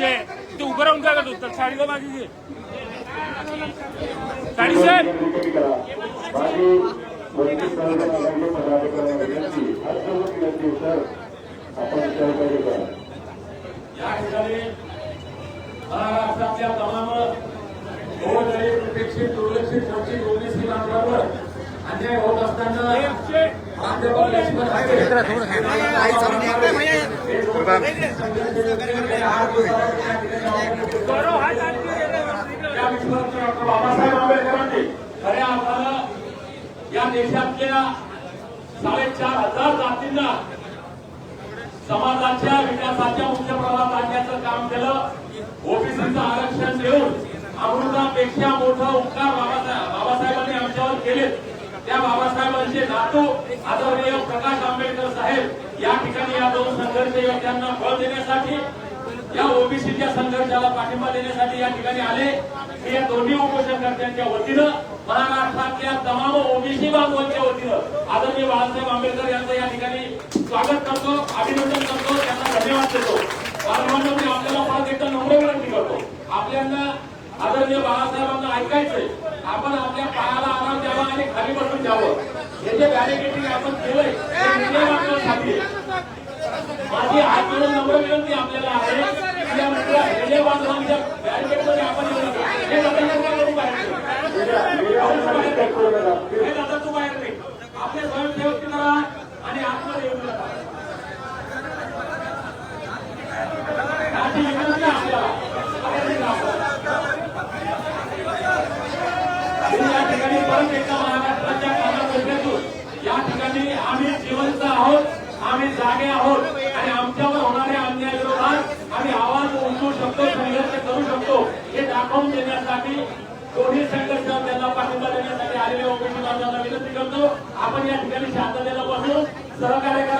एफचे ते उभं राहून काय करतो तर साडीला माझी घे साडी महाराष्ट्रातल्या तमाम उपेक्षित दुर्लक्षित वंचित ओबीसी बांधवांवर अन्याय होत असताना प्राध्यापक या बाबासाहेब आंबेडकरांनी खऱ्या अर्थानं या देशातल्या साडेचार हजार जातींना समाजाच्या विकासाच्या उच्च प्रवाहात आणण्याचं काम केलं ओबीसीचं आरक्षण देऊन अमृतापेक्षा मोठा उपकार बाबासाहेब बाबासाहेबांनी आमच्यावर केले त्या बाबासाहेबांचे नातू आदरणीय प्रकाश आंबेडकर साहेब या ठिकाणी या दोन संघर्ष योद्ध्यांना बळ देण्यासाठी या ओबीसीच्या संघर्षाला पाठिंबा देण्यासाठी या ठिकाणी आले. मी या दोन्ही उपोषणकर्त्यांच्या वतीनं महाराष्ट्रातल्या तमाम ओबीसी बांधवांच्या वतीनं आदरणीय बाळासाहेब आंबेडकर यांचं या ठिकाणी स्वागत करतो अभिनंदन करतो त्यांना धन्यवाद देतो. बालमांना मी आपल्याला परत एकदा नम्र विनंती करतो. आपल्याला आदरणीय बाळासाहेबांना ऐकायचंय आपण आपल्या पायाला आराम द्यावा आणि खाली बसून द्यावं हे जे बॅरिकेटिंग आपण केलंय ते मीडिया बांधवांसाठी आहे. माझी हात जोडून नम्र विनंती आपल्याला आहे. की या रेल्वे बांधवांच्या बॅरिकेडमध्ये आपण हे दादा नका करू बाहेर. दादा तू बाहेर नाही आपले स्वयंसेवक करा आणि आतमध्ये येऊ नका. विनंती आपल्याला. बाहेर नाही या ठिकाणी परत एकदा महाराष्ट्राच्या कानाकोपऱ्यातून या ठिकाणी आम्ही जिवंत आहोत. आम्ही जागे आहोत. आणि आमच्यावर होणाऱ्या अन्यायाविरोधात आम्ही आवाज उचलू शकतो संघर्ष करू शकतो हे दाखवून देण्यासाठी दोन्ही संघर्ष त्यांना पाठिंबा देण्यासाठी आलेल्या ओबीसी बांधवांना विनंती करतो. आपण या ठिकाणी शांततेला बसू सहकार्य करा.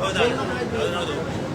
ಹೌದಾ ಹೌದು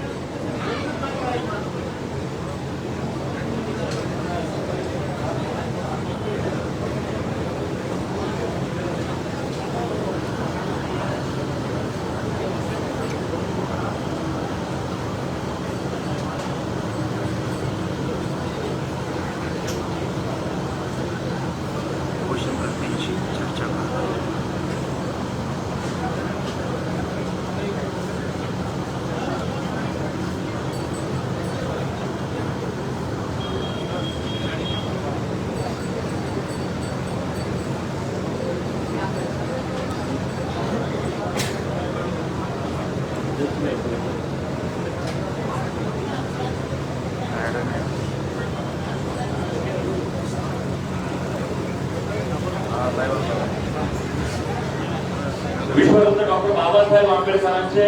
बाबासाहेब आंबेडकरांचे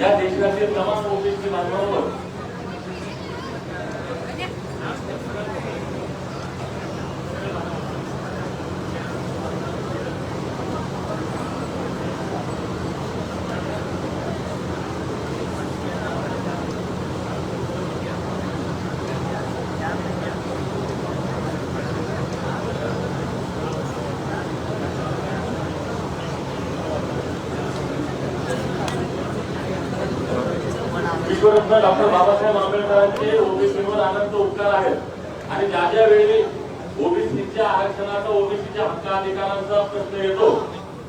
या देशातील तमाम गोष्टींची बांधवांवर विश्वरत्न डॉक्टर बाबासाहेब आंबेडकरांचे ओबीसीवर अनंत उपकार आहेत. आणि ज्या ज्या वेळी ओबीसीच्या आरक्षणाचा ओबीसीच्या हक्क अधिकारांचा प्रश्न येतो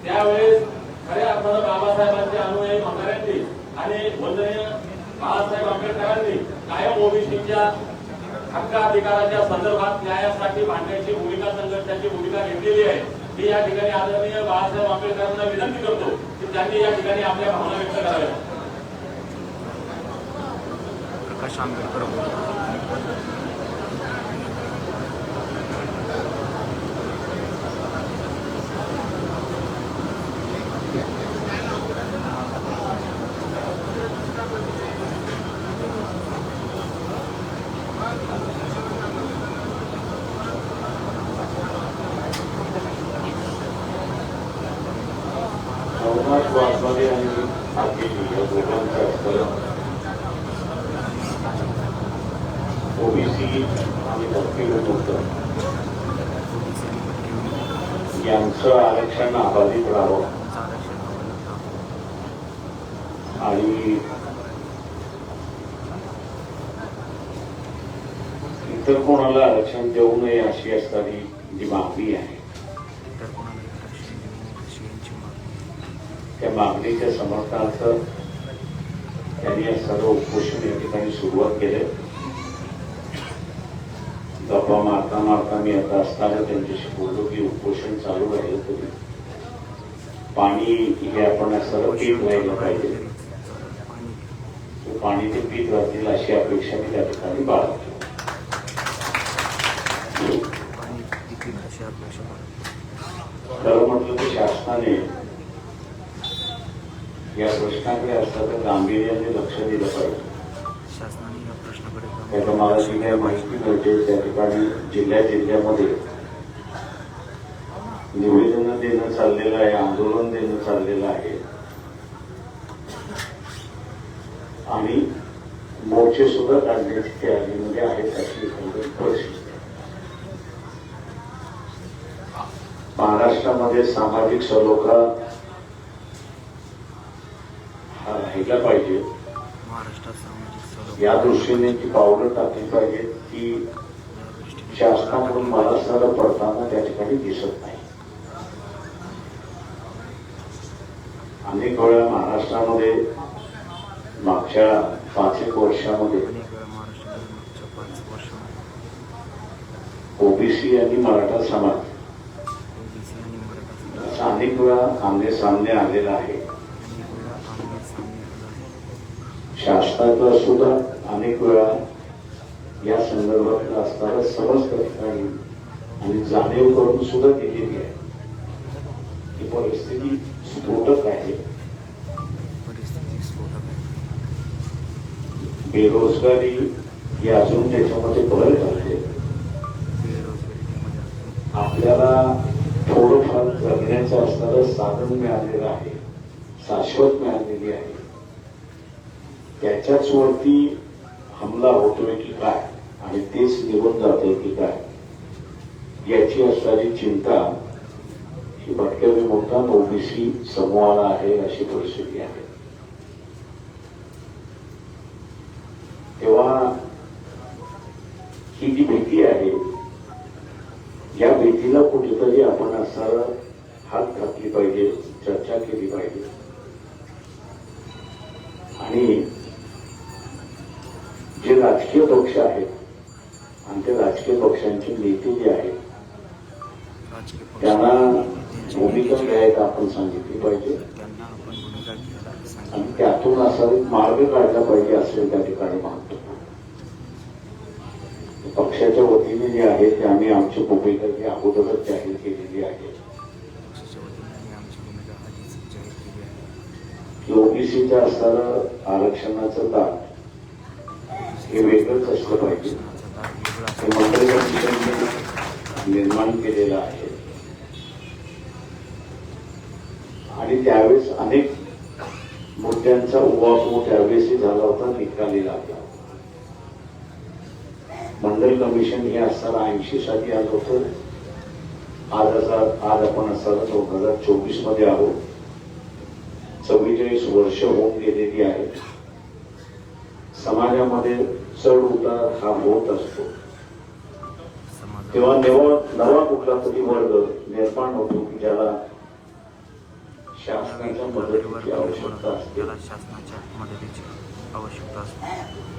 त्यावेळेस खऱ्या अर्थानं बाबासाहेबांचे अनुयायी म्हाताऱ्यांनी आणि वंदनीय बाळासाहेब आंबेडकरांनी कायम ओबीसीच्या हक्क अधिकाराच्या संदर्भात न्यायासाठी भांडण्याची भूमिका संघर्षाची भूमिका घेतलेली आहे. मी या ठिकाणी आदरणीय बाळासाहेब आंबेडकरांना विनंती करतो की त्यांनी या ठिकाणी आपल्या भावना व्यक्त कराव्या प्रकाश आंबेडकर Thank you. आणि हाकेजी या दोघांचं होतं यांचं आरक्षण अबाधित राहावं. आणि इतर कोणाला आरक्षण देऊ नये अशी असणारी जी मागणी आहे त्या मागणीच्या समर्थनार्थ त्यांनी सर्व उपोषण या ठिकाणी सुरुवात केली. गप्पा मारता मारता मी आता असताना त्यांच्याशी बोललो की उपोषण चालू राहिलं तरी पाणी हे आपण सर्व पीत राहिलं पाहिजे. पाणी ते पीत राहतील अशी अपेक्षा मी त्या ठिकाणी बाळगतो. अशी अपेक्षा खरं म्हटलं तर शासनाने या प्रश्नाकडे असता तर गांभीर्याने लक्ष दिलं पाहिजे. शासनाने या प्रश्नाकडे त्याचं मला जी काही माहिती मिळते. त्या ठिकाणी जिल्ह्या जिल्ह्यामध्ये निवेदन देणं चाललेलं आहे आंदोलन देणं चाललेलं आहे. आणि मोर्चे सुद्धा काढण्याची तयारीमध्ये आहेत अशी एकंदरीत परिस्थिती. महाराष्ट्रामध्ये सामाजिक सलोखा या दृष्टीने जी पावलं टाकली पाहिजेत ती शासनाकडून महाराष्ट्राला पडताना त्या ठिकाणी दिसत नाही. अनेक वेळा महाराष्ट्रामध्ये मागच्या पाच एक वर्षामध्ये ओबीसी आणि मराठा समाज अनेक वेळा आमने सामने आलेला आहे अनेक वेळा आमने सामने आला आहे शासनाचा सुद्धा अनेक वेळा या संदर्भात असणारा समज ठिकाणी आणि जाणीव करून सुद्धा दिलेली आहे. ही परिस्थिती स्फोटक आहे. आहे. बेरोजगारी ही अजून त्याच्यामध्ये भर घालते बेरोजगारीमध्ये अजून आपल्याला थोडंफार जगण्याचं असणारं साधन मिळालेलं आहे. शाश्वत मिळालेली आहे. त्याच्याच वरती हमला होतोय की काय? आणि तेच निघून जातंय की काय? याची असणारी चिंता ही भटक्यावी मोठा ओबीसी समूहाला आहे अशी परिस्थिती आहे. तेव्हा ही जी भीती आहे या भीतीला कुठेतरी राजकीय पक्ष आहेत. आणि ते राजकीय पक्षांचे नेते जे आहेत त्यांना भूमिका घ्यायला आपण सांगितली पाहिजे. आणि त्यातून असा एक मार्ग काढला पाहिजे असे त्या ठिकाणी मागतो पक्षाच्या वतीने जे आहे ते आम्ही आमची भूमिका ही अगोदरच जाहीर केलेली आहे. पक्षाच्या वतीने आम्ही आमची भूमिका आधीच जाहीर केली आहे. की ओबीसीचं असणारं आरक्षणाचं दाब हे वेगळंच असलं पाहिजे. हे मंडळ निर्माण केलेलं आहे. आणि त्यावेळेस अनेक मुद्द्यांचा उहापोह त्यावेळेसही झाला होता निकाली लागला मंडल कमिशन हे असताना ऐंशी साली आलं होतं. आज असा आज आपण असताना दोन हजार चोवीसमध्ये आहोत. चव्वेचाळीस वर्ष होऊन गेलेली आहेत. समाजामध्ये चढ उतार हा होत असतो. तेव्हा नवा नवा कुठला तरी वर्ग निर्माण होतो की ज्याला शासनाच्या मदतीची आवश्यकता असते.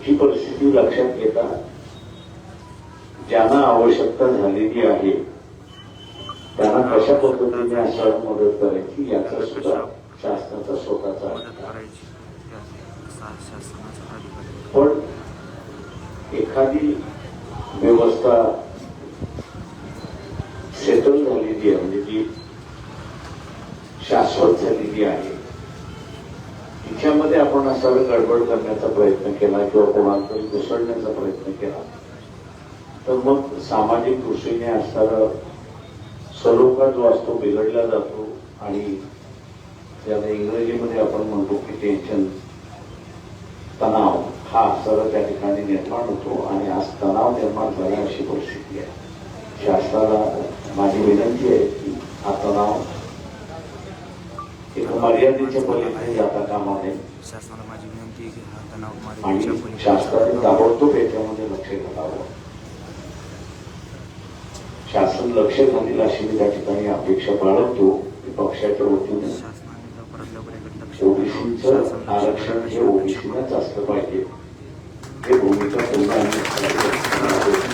ही परिस्थिती लक्षात घेता ज्यांना आवश्यकता झालेली आहे त्यांना कशा पद्धतीने अशा मदत करायची याचा सुद्धा शासनाचा स्वतःचा. पण एखादी व्यवस्था सेटल झालेली आहे म्हणजे जी शाश्वत झालेली आहे. तिच्यामध्ये आपण असा गडबड करण्याचा प्रयत्न केला किंवा कोणाला तरी घुसळण्याचा प्रयत्न केला तर मग सामाजिक दृष्टीने असणारा सलोखा जो असतो बिघडला जातो आणि ज्याला इंग्रजीमध्ये आपण म्हणतो की टेन्शन तणाव. हा सर्व त्या ठिकाणी निर्माण होतो आणि आज तणाव निर्माण झाला अशी परिस्थिती आहे शासनाला माझी विनंती आहे की हा तणाव एक मर्यादेच्या पलीकडे जाता कामा नये शासनाला माझी विनंती आहे की हा तणाव आणि शासनाने ताबडतोब याच्यामध्ये लक्ष घालावं. शासन लक्ष घालील अशी मी त्या ठिकाणी अपेक्षा बाळगतो की पक्षाच्या वतीने ओबीसीचं आरक्षण हे ओबीसीनंच असलं पाहिजे. हे भूमिका पुन्हा